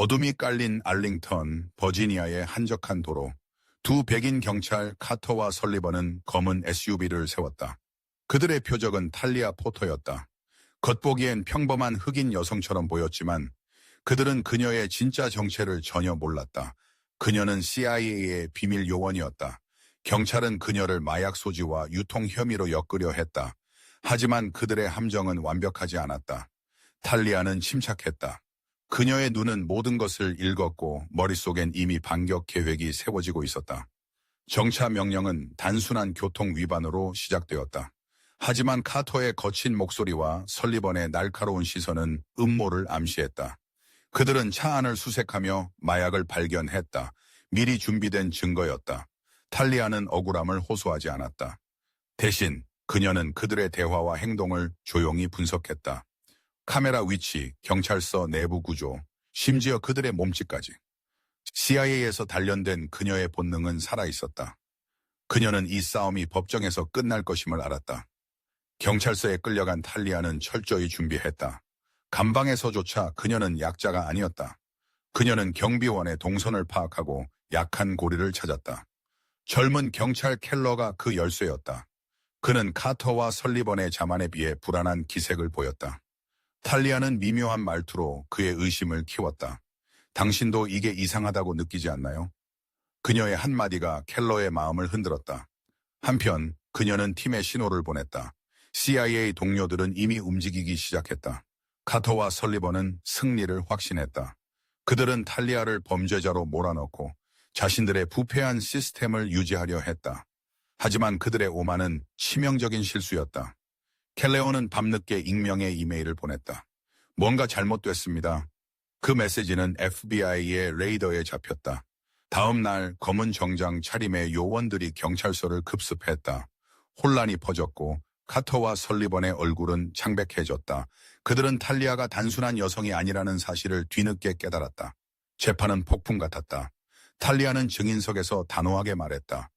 어둠이 깔린 알링턴, 버지니아의 한적한 도로. 두 백인 경찰 카터와 설리번은 검은 SUV를 세웠다. 그들의 표적은 탈리아 포터였다. 겉보기엔 평범한 흑인 여성처럼 보였지만 그들은 그녀의 진짜 정체를 전혀 몰랐다. 그녀는 CIA의 비밀 요원이었다. 경찰은 그녀를 마약 소지와 유통 혐의로 엮으려 했다. 하지만 그들의 함정은 완벽하지 않았다. 탈리아는 침착했다. 그녀의 눈은 모든 것을 읽었고 머릿속엔 이미 반격 계획이 세워지고 있었다. 정차 명령은 단순한 교통 위반으로 시작되었다. 하지만 카터의 거친 목소리와 설리번의 날카로운 시선은 음모를 암시했다. 그들은 차 안을 수색하며 마약을 발견했다. 미리 준비된 증거였다. 탈리아는 억울함을 호소하지 않았다. 대신 그녀는 그들의 대화와 행동을 조용히 분석했다. 카메라 위치, 경찰서 내부 구조, 심지어 그들의 몸짓까지. CIA에서 단련된 그녀의 본능은 살아있었다. 그녀는 이 싸움이 법정에서 끝날 것임을 알았다. 경찰서에 끌려간 탈리아는 철저히 준비했다. 감방에서조차 그녀는 약자가 아니었다. 그녀는 경비원의 동선을 파악하고 약한 고리를 찾았다. 젊은 경찰 켈러가 그 열쇠였다. 그는 카터와 설리번의 자만에 비해 불안한 기색을 보였다. 탈리아는 미묘한 말투로 그의 의심을 키웠다. 당신도 이게 이상하다고 느끼지 않나요? 그녀의 한마디가 켈러의 마음을 흔들었다. 한편 그녀는 팀에 신호를 보냈다. CIA 동료들은 이미 움직이기 시작했다. 카터와 설리번은 승리를 확신했다. 그들은 탈리아를 범죄자로 몰아넣고 자신들의 부패한 시스템을 유지하려 했다. 하지만 그들의 오만은 치명적인 실수였다. 켈레오는 밤늦게 익명의 이메일을 보냈다. 뭔가 잘못됐습니다. 그 메시지는 FBI의 레이더에 잡혔다. 다음 날 검은 정장 차림의 요원들이 경찰서를 급습했다. 혼란이 퍼졌고 카터와 설리번의 얼굴은 창백해졌다. 그들은 탈리아가 단순한 여성이 아니라는 사실을 뒤늦게 깨달았다. 재판은 폭풍 같았다. 탈리아는 증인석에서 단호하게 말했다.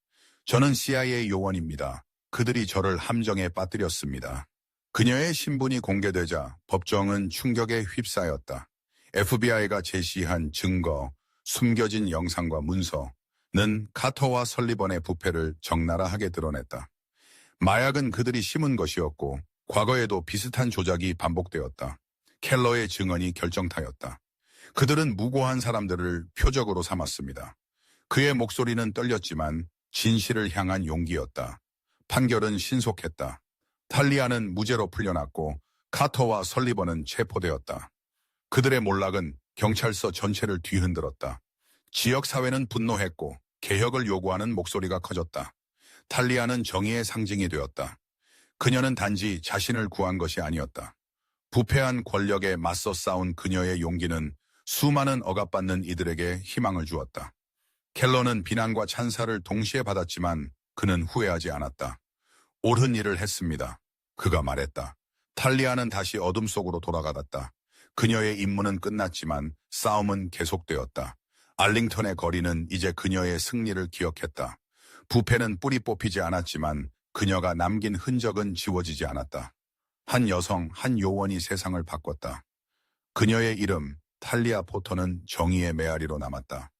저는 CIA 요원입니다. 그들이 저를 함정에 빠뜨렸습니다. 그녀의 신분이 공개되자 법정은 충격에 휩싸였다. FBI가 제시한 증거, 숨겨진 영상과 문서는 카터와 설리번의 부패를 적나라하게 드러냈다. 마약은 그들이 심은 것이었고 과거에도 비슷한 조작이 반복되었다. 켈러의 증언이 결정타였다. 그들은 무고한 사람들을 표적으로 삼았습니다. 그의 목소리는 떨렸지만 진실을 향한 용기였다. 판결은 신속했다. 탈리아는 무죄로 풀려났고 카터와 설리번은 체포되었다. 그들의 몰락은 경찰서 전체를 뒤흔들었다. 지역사회는 분노했고 개혁을 요구하는 목소리가 커졌다. 탈리아는 정의의 상징이 되었다. 그녀는 단지 자신을 구한 것이 아니었다. 부패한 권력에 맞서 싸운 그녀의 용기는 수많은 억압받는 이들에게 희망을 주었다. 켈러는 비난과 찬사를 동시에 받았지만 그는 후회하지 않았다. 옳은 일을 했습니다. 그가 말했다. 탈리아는 다시 어둠 속으로 돌아가갔다. 그녀의 임무는 끝났지만 싸움은 계속되었다. 알링턴의 거리는 이제 그녀의 승리를 기억했다. 부패는 뿌리 뽑히지 않았지만 그녀가 남긴 흔적은 지워지지 않았다. 한 여성, 한 요원이 세상을 바꿨다. 그녀의 이름 탈리아 포터는 정의의 메아리로 남았다.